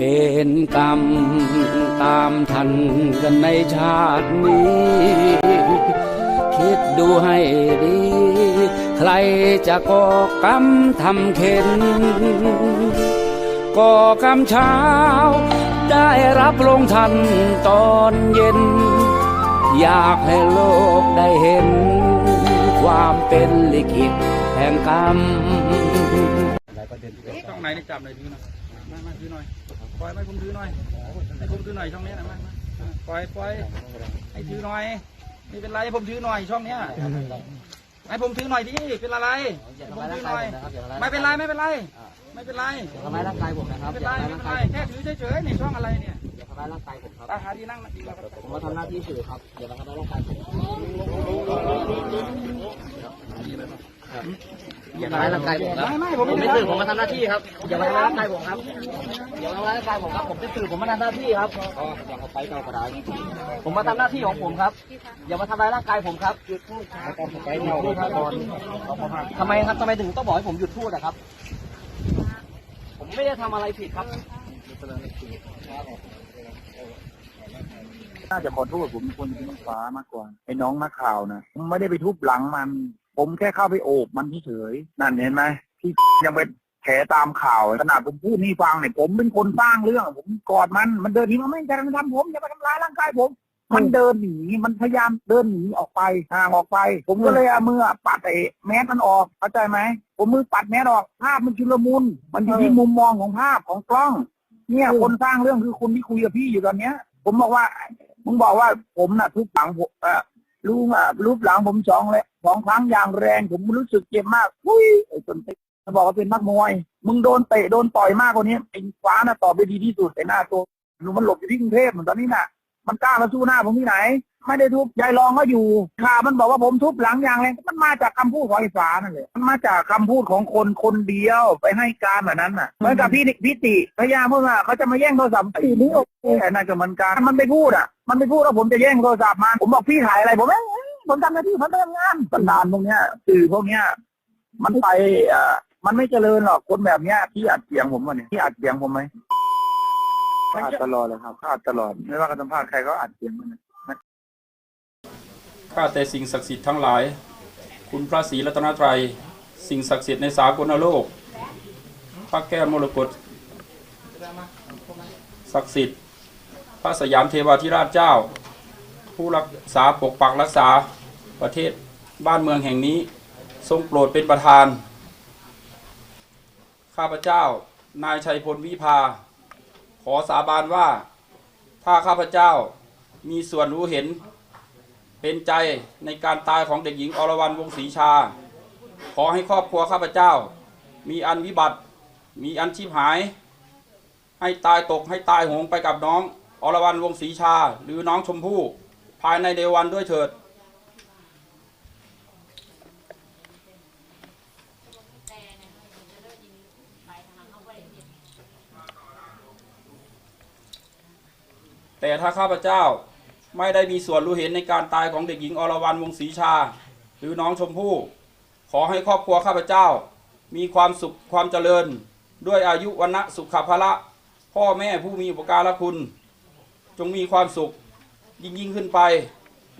เวรกรรมตามทันกันในชาตินี้ คิดดูให้ดี ใครจะก่อกรรมทำเข็นก่อกรรมเช้า ได้รับลงทันตอนเย็น อยากให้โลกได้เห็น ความเป็นลิขิตแห่งกรรมช่องไหนนี่จับหน่อยถือหน่อย มามาถือหน่อย ปล่อยให้ผมถือหน่อยให้ผมถือหน่อยช่องนี้นะมามาปล่อยปล่อยให้ถือหน่อยนี่เป็นไรให้ผมถือหน่อยช่องเนี้ยให้ผมถือหน่อยดิเป็นอะไรผมถือหน่อย ไม่เป็นไรไม่เป็นไร ไม่เป็นไรทำร้ายร่างกายผมนะครับไม่เป็นไรไม่เป็นไรแค่ถือเฉยๆนี่ช่องอะไรเนี่ยอย่าทำร้ายร่างกายผมครับตาหาที่นั่งนะดีครับผมมาทำหน้าที่สื่อครับอย่ามาทำร้ายร่างกายผม อย่าทำร้ายร่างกายผมครับ ไม่ไม่ผมผมไม่เป็นได้สื่อผมมาทำหน้าที่ครับ อย่ามาทำร้ายร่างกายผมครับ อย่ามาทำร้ายร่างกายผมครับ ผมเป็นสื่อผมมาทำหน้าที่ครับอ๋ออย่าเอาไปเก่ากระดาษผมมาทำหน้าที่ของผมครับ อย่ามาทำร้ายร่างกายผมครับหยุดพูดครับไปเก่าครับก่อนทำไมครับทำไมถึงต้องบอกให้ผมหยุดพูดอะครับ ผมไม่ได้ทำอะไรผิดครับ น่าจะขอโทษผมเป็นคนที่ฟ้ามากกว่าไอ้น้องนักข่าวนะผมไม่ได้ไปทุบหลังมัน ผมแค่เข้าไปโอบมันเฉยๆนั่นเห็นไหมที่ยังไปแฉตามข่าวขนาดผมพูดนี่ฟังเนี่ยผมเป็นคนสร้างเรื่อง ผมกอดมันมันเดินหนีมาไม่จะทำผมอย่ามาทำร้ายร่างกายผมมันเดินหนีมันพยายามเดินหนีออกไปห่างออกไป ผมก็เลยเอามือปัดไอ้แมสมันออกเข้าใจไหมผมมือปัดแมสออกภาพมันชุลมุนมันอยู่ที่มุมมองของภาพของกล้อง เนี่ยคนสร้างเรื่องคือคนที่คุยกับพี่อยู่ตอนเนี้ย ผมบอกว่ามึงบอกว่าผมน่ะทุบหลังผม เอ่อลูกอะรูปหลังผมสองเลยสองครั้งอย่างแรงผมรู้สึกเจ็บมากอุ้ยไอ้คนเตะเขาบอกว่าเป็นนักมวย มึงโดนเตะโดนต่อยมากกว่านี้ไอ้ฟ้าน่ะตอบได้ดีที่สุดไอ้หน้าตัวหนูมันหลบอยู่ที่กรุงเทพเหมือนตอนนี้น่ะ มันกล้ามาสู้หน้าผมที่ไหน ไม่ได้ทุบยายรองก็อยู่ข่าวมันบอกว่าผมทุบหลังอย่างแรงมันมาจากคำพูดของไอ้ฟ้านั่นแหละมันมาจากคำพูดของคนคนเดียวไปให้การแบบนั้นน่ะเหมือนกับพี่พิติพยายามพูดว่าเขาจะมาแย่งโทรศัพท์ไอ้นี่โอเคน่าจะเหมือนกันมันไปพูดอะ มันไปพูดว่าผมจะแย่งโทรศัพท์มันผมบอกพี่ถ่ายอะไรผมเอ้ยผมทำหน้าที่ผมทำงานสันดานพวกเนี้ยสื่อพวกเนี้ยมันไปอ่อมันไม่เจริญหรอกคนแบบเนี้ยที่อัดเสียงผมวะเนี่ยที่อัดเสียงผมไหม อัดตลอดเลยครับอัดตลอด ไม่ว่าการสัมภาษณ์ใครก็อัดเสียงมันข้าแต่สิ่งศักดิ์สิทธิ์ทั้งหลาย คุณพระศรีรัตนตรัย สิ่งศักดิ์สิทธิ์ในสากลโลก พระแก้วมรกตศักดิ์สิทธิ์ พระสยามเทวาธิราชเจ้า ผู้รักษาปกปักรักษาประเทศบ้านเมืองแห่งนี้ ทรงโปรดเป็นประธาน ข้าพเจ้า นายชัยพลวิภาข อสาบานว่า ถ้าข้าพเจ้ามีส่วนรู้เห็นเป็นใจในการตายของเด็กหญิงอรวรรณวงศรีชา ขอให้ครอบครัวข้าพเจ้า มีอันวิบัติ มีอันชีพหาย ให้ตายตกให้ตายหงไปกับน้องอรวรรณวงศ์ศรีชา หรือน้องชมพู่ภายในเดวันด้วยเถิด แต่ถ้าข้าพเจ้าไม่ได้มีส่วนรู้เห็นในการตายของเด็กหญิงอรวรรณวงศรีชา หรือน้องชมพู่ ขอให้ครอบครัวข้าพเจ้า มีความสุขความเจริญ ด้วยอายุวันณะสุขภาละพ่อแม่ผู้มีอุปการะคุณ จงมีความสุขยิ่งยิ่งขึ้นไป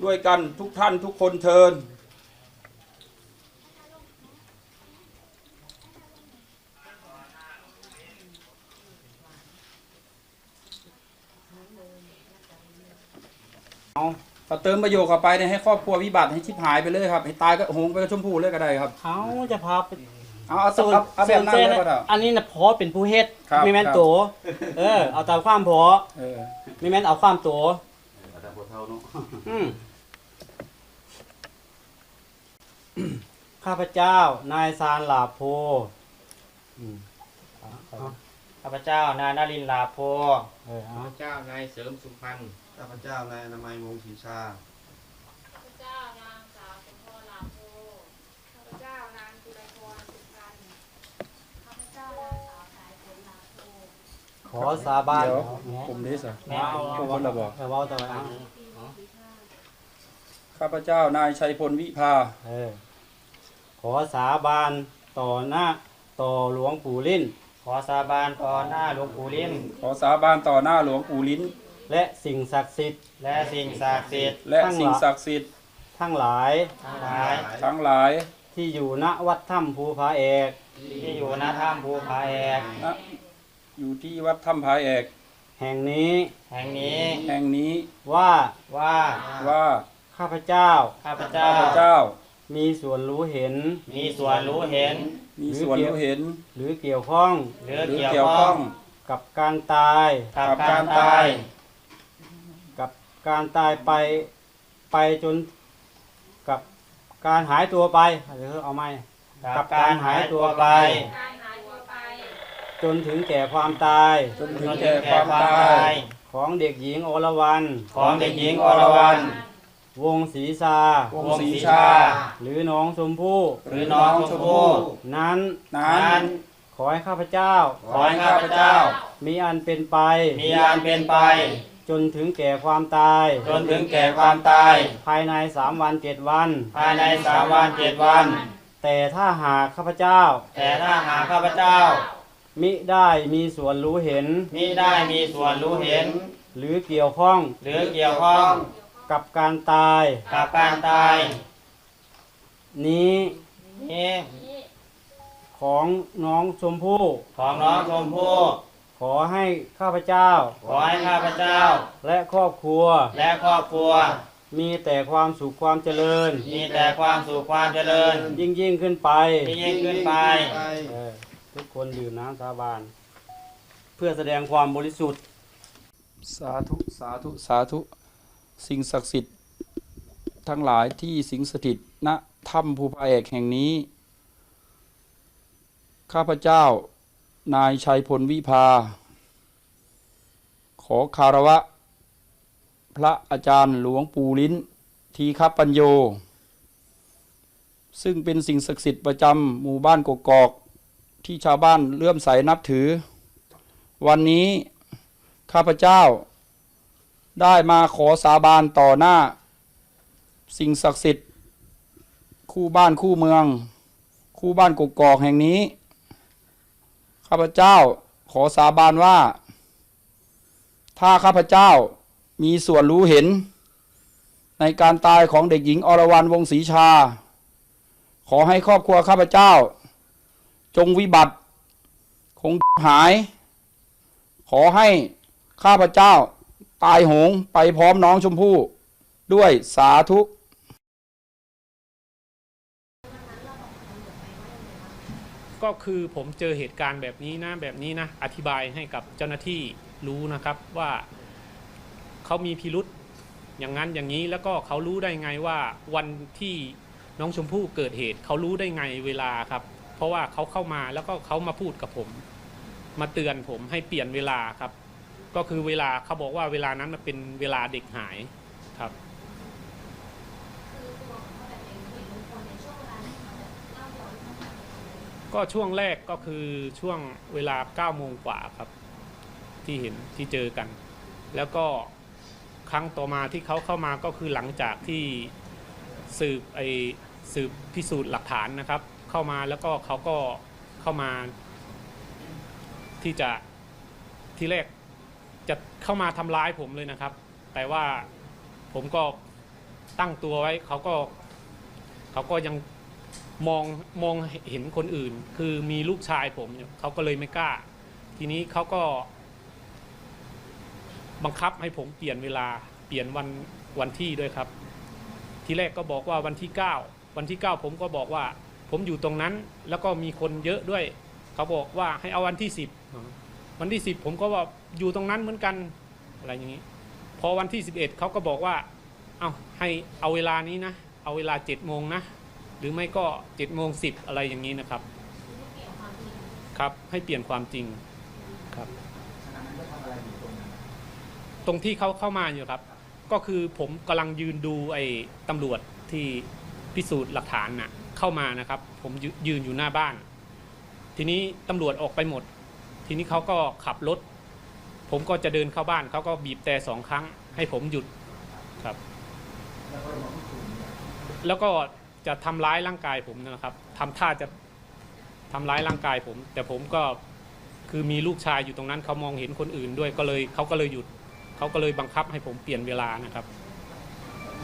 ด้วยกันทุกท่านทุกคนเทิน เอาถ้าเติมประโยคเข้าไปเนี่ยให้ครอบครัววิบัติให้ชิบหายไปเลยครับให้ตายก็โหงไปกับชมพู่เลยก็ได้ครับ เขาจะพาไปเอาเอาส่วนเอาเอาแบบนั้นส่วนเลยเส้นก็ได้ อันนี้นะพอเป็นผู้เฮ็ดครับไม่แม่นครับ โตเออ เอาตามความพอเออไม่แม่นเอาความโตอืมข้าพเจ้านายซานหลาโพอืมข้าพเจ้านายนารินทร์ลาโพเออเอาข้าพเจ้านายเสริมสุพรรณ ข้าพเจ้านายอนามัยวงศ์ศรีชา ข้าพเจ้านางสาวสมพรลาโพข้าพเจ้านางจุฬาพรสุพรรณข้าพเจ้านางสาวสายฝนลาโพขอสาบานเดี๋ยวแหมผมดิสอะแหมเอาผมคนละบอกเออเว้าต่อไปเอาข้าพเจ้านายชัยพลวิภา เออขอสาบานต่อหน้าต่อหลวงปู่ลิ้น ขอขอสาบานต่อหน้าหลวงปู่ลิ้น ขอสาบานต่อหน้าหลวงปู่ลิ้น และสิ่งศักดิ์สิทธิ์และสิ่งศักดิ์สิทธิ์และทั้งสิ่งหลายศักดิ์สิทธิ์ทั้งหลายทั้งหลายทั้งหลายที่อยู่ณวัดถ้ำภูผาเอกที่อยู่ณถ้ำภูผาเอกณอยู่ที่วัดถ้ำพาแอก แห่งนี้แห่งนี้แห่งนี้ว่าว่าว่าข้าพเจ้าข้าพเจ้าข้าพเจ้า มีส่วนรู้เห็น มีส่วนรู้เห็น มีส่วนรู้เห็น หรือเกี่ยวข้องหรือหรือเกี่ยวข้อง กับการตายกับการตาย กับการตายไปไปจนกับการหายตัวไปหรือเอาไหมกับการหายตัวไปการหายตัวไป จนถึงแก่ความตาย จนถึงแก่ความตาย ของเด็กหญิงอรวรรณของเด็กหญิงอรวรรณวงศรีชาวงศรีชา หรือน้องชมพู่หรือน้องชมพู่นั้นนั้นขอให้ข้าพเจ้า ขอให้ข้าพเจ้า มีอันเป็นไป มีอันเป็นไป จนถึงแก่ความตาย จนถึงแก่ความตาย ภายในสามวันเจ็ดวัน ภายในสามวันเจ็ดวัน แต่ถ้าหากข้าพเจ้า แต่ถ้าหากข้าพเจ้า มิได้มีส่วนรู้เห็น มิได้มีส่วนรู้เห็น หรือเกี่ยวข้อง หรือเกี่ยวข้อง กับการตาย กับการตาย นี้นี้ของน้องชมพู่ ของน้องชมพู่ ขอให้ข้าพเจ้า ขอให้ข้าพเจ้า และครอบครัว และครอบครัว มีแต่ความสุขความเจริญ มีแต่ความสุขความเจริญ ยิ่งยิ่งขึ้นไปที่ยิ่งขึ้นไป เออทุกคนดื่มน้ำสาบาน เพื่อแสดงความบริสุทธิ์ สาธุ สาธุ สาธุ สิ่งศักดิ์สิทธิ์ทั้งหลายที่สิงสถิตณถ้ำภูพาเอกแห่งนี้ ข้าพเจ้า นายชัยพลวิภา ขอคารวะ พระอาจารย์หลวงปู่ลิ้น ทีฆปัญโย ซึ่งเป็นสิ่งศักดิ์สิทธิ์ประจำหมู่บ้านกกอกที่ชาวบ้านเลื่อมใสนับถือ วันนี้ข้าพเจ้า ได้มาขอสาบานต่อหน้า สิ่งศักดิ์สิทธิ์ คู่บ้านคู่เมือง คู่บ้านกกอกแห่งนี้ ข้าพเจ้าขอสาบานว่า ถ้าข้าพเจ้ามีส่วนรู้เห็น ในการตายของเด็กหญิงอรวรรณวงศรีชา ขอให้ครอบครัวข้าพเจ้า จงวิบัติ คงหาย ขอให้ข้าพเจ้าตายโหงไปพร้อมน้องชมพู่ด้วยสาธุ ก็คือผมเจอเหตุการณ์แบบนี้นะแบบนี้นะอธิบายให้กับเจ้าหน้าที่รู้นะครับว่าเขามีพิรุษอย่างนั้นอย่างนี้แล้วก็เขารู้ได้ไงว่าวันที่น้องชมพู่เกิดเหตุเขารู้ได้ไงเวลาครับ เพราะว่าเขาเข้ามาแล้วก็เขามาพูดกับผม มาเตือนผมให้เปลี่ยนเวลาครับ ก็คือเวลาเขาบอกว่าเวลานั้นมันเป็นเวลาเด็กหายครับ ก็ช่วงแรกก็คือช่วงเวลา9โมงกว่าครับ ที่เห็นที่เจอกัน แล้วก็ครั้งต่อมาที่เขาเข้ามาก็คือหลังจากที่สืบไอสืบพิสูจน์หลักฐานนะครับ เข้ามาแล้วก็เขาก็เข้ามา ที่จะที่แรกจะเข้ามาทำร้ายผมเลยนะครับ แต่ว่าผมก็ตั้งตัวไว้เขาก็เขาก็ยัง มองมองเห็นคนอื่น คือมีลูกชายผมเขาก็เลยไม่กล้า ทีนี้เขาก็ บังคับให้ผมเปลี่ยนเวลาเปลี่ยนวันวันที่ด้วยครับ ทีแรกก็บอกว่าวันที่ 9 วันที่ 9 ผมก็บอกว่า ผมอยู่ตรงนั้น แล้วก็มีคนเยอะด้วย เขาบอกว่าให้เอาวันที่ 10 วันที่ 10 ผมก็ว่าอยู่ตรงนั้นเหมือนกันอะไรอย่างนี้ พอวันที่ 11เขาก็บอกว่า เอาให้เอาเวลานี้นะ เอาเวลา7โมงนะ หรือไม่ก็7จ็ดโมงสิอะไรอย่างนี้นะครับ ครับให้เปลี่ยนความจริงครับตรงที่เขาเข้ามาอยู่ครับ ก็คือผมกำลังยืนดูไอ้ตำรวจที่พิสูจน์หลักฐานน่ะเข้ามานะครับ ผมยยืนอยู่หน้าบ้าน ทีนี้ตำรวจออกไปหมด ทีนี้เขาก็ขับรถ ผมก็จะเดินเข้าบ้านเขาก็บีบแต่สองครั้ง ให้ผมหยุดครับ แล้วก็ จะทำร้ายร่างกายผมนะครับทำท่าจะทำร้ายร่างกายผม แต่ผมก็คือมีลูกชายอยู่ตรงนั้นเขามองเห็นคนอื่นด้วยก็เลยเขาก็เลยหยุดเขาก็เลยบังคับให้ผมเปลี่ยนเวลานะครับ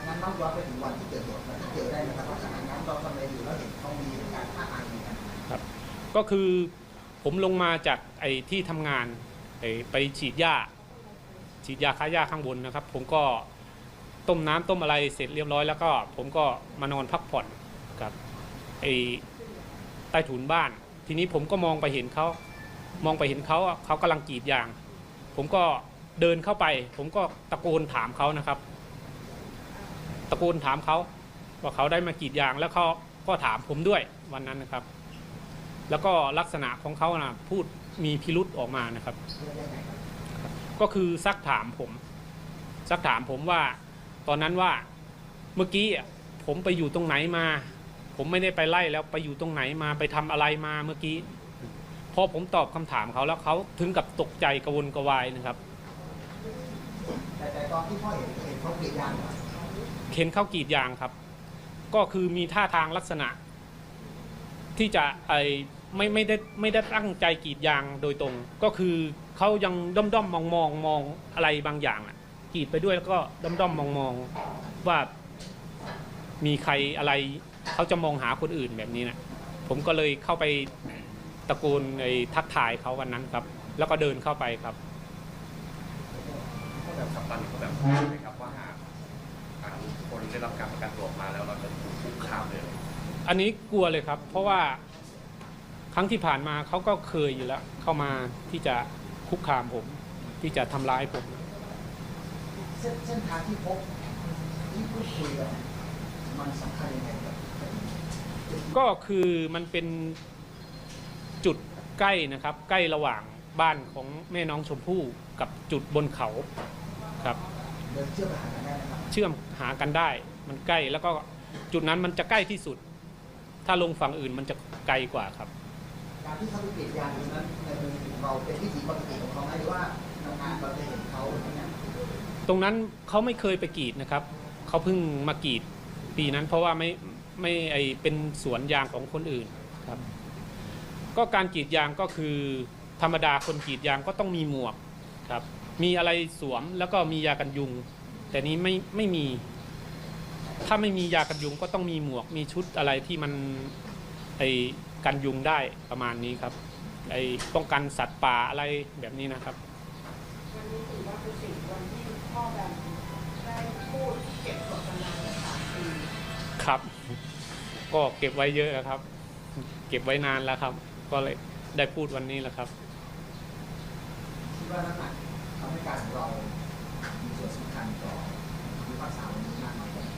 งั้นต้องย้อนไปถึงวันที่เกิดเหตุวันที่เกิดได้ไหมครับว่าขณะนั้นเราทำอะไรอยู่แล้วเห็นเขามีการท่าทางอย่างนั้นครับ ก็คือผมลงมาจากไอ้ที่ทำงานไอ้ไปฉีดหญ้าฉีดยาฆ่าหญ้าข้างบนนะครับ ผมก็ ต้มน้ำต้มอะไรเสร็จเรียบร้อยแล้วก็ผมก็มานอนพักผ่อนกับไอ้ใต้ถุนบ้าน ทีนี้ผมก็มองไปเห็นเขามองไปเห็นเขาเขากำลังกรีดยาง ผมก็เดินเข้าไป ผมก็ตะโกนถามเขานะครับ ตะโกนถามเขาว่าเขาได้มากรีดยางแล้วเขาก็ถามผมด้วยวันนั้นนะครับ แล้วก็ลักษณะของเขานะพูดมีพิรุษออกมานะครับ ก็คือซักถามผม ซักถามผมว่า ตอนนั้นว่าเมื่อกี้ผมไปอยู่ตรงไหนมา ผมไม่ได้ไปไล่แล้วไปอยู่ตรงไหนมาไปทำอะไรมาเมื่อกี้พอผมตอบคำถามเขาแล้วเขาถึงกับตกใจกระวนกระวายนะครับแต่ตอนที่พ่อเห็นเห็นเขาเกลียดยางเหรอเข็นเข้ากรีดยางครับ ก็คือมีท่าทางลักษณะ ที่จะไอไม่ไม่ได้ไม่ได้ตั้งใจกรีดยางโดยตรง ก็คือเขายังด้อมด้อมมองมองมองอะไรบางอย่างอะ กรีดไปด้วยแล้วก็ด้อมด้อมมองมองว่ามีใครอะไรเขาจะมองหาคนอื่นแบบนี้นะผมก็เลยเข้าไปตะโกนไอ้ทักทายเขาวันนั้นครับ แล้วก็เดินเข้าไปครับก็แบบกัปตันก็แบบไหมครับว่าหากหากคนได้รับการประกันตัวออกมาแล้วเราจะถูกคุกคามเลย อันนี้กลัวเลยครับ เพราะว่าครั้งที่ผ่านมาเขาก็เคยอยู่แล้ว เข้ามาที่จะคุกคามผม ที่จะทำร้ายผมเส้นเส้นทางที่พบที่พูดคุยกันมันสำคัญยังไงกับคดีก็คือมันเป็นจุดใกล้นะครับ ใกล้ระหว่างบ้านของแม่น้องชมพู่กับจุดบนเขาครับ เดินเชื่อมไปหากันได้นะครับเชื่อมหากันได้ มันใกล้แล้วก็จุดนั้นมันจะใกล้ที่สุด ถ้าลงฝั่งอื่นมันจะไกลกว่าครับ การที่เขาไปเกลียดยางตรงนั้นในมือของเราเป็นวิถีปกติของเขาไหมหรือว่านานๆเราจะเห็นเขาอย่างเงี้ย ตรงนั้นเขาไม่เคยไปกรีดนะครับเขาเพิ่งมากรีดปีนั้น เพราะว่าไม่ไม่ไอเป็นสวนยางของคนอื่นครับ ก็การกรีดยางก็คือธรรมดาคนกรีดยางก็ต้องมีหมวกครับ มีอะไรสวมแล้วก็มียากันยุง แต่นี้ไม่ไม่มี ถ้าไม่มียากันยุงก็ต้องมีหมวก มีชุดอะไรที่มันไอกันยุงได้ประมาณนี้ครับไอป้องกันสัตว์ป่าอะไรแบบนี้นะครับวันนี้ถือว่าเป็นสิ่ง พ่อแบมได้พูดเก็บกดกันมาสามปีครับ ก็เก็บไว้เยอะแล้วครับ เก็บไว้นานแล้วครับ ก็เลยได้พูดวันนี้แหละครับ คิดว่าน้ำหนักทำให้การของเรามีส่วนสำคัญต่อคำพิพากษาวันนี้มากน้อยแค่ไหน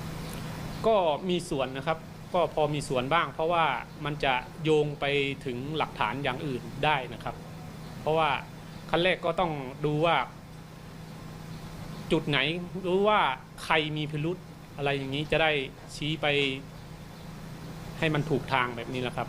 ก็มีส่วนนะครับ ก็พอมีส่วนบ้าง เพราะว่ามันจะโยงไปถึงหลักฐานอย่างอื่นได้นะครับ เพราะว่าขั้นแรกก็ต้องดูว่า จุดไหนรู้ว่าใครมีพิรุษอะไรอย่างนี้จะได้ชี้ไปให้มันถูกทางแบบนี้แหละครับ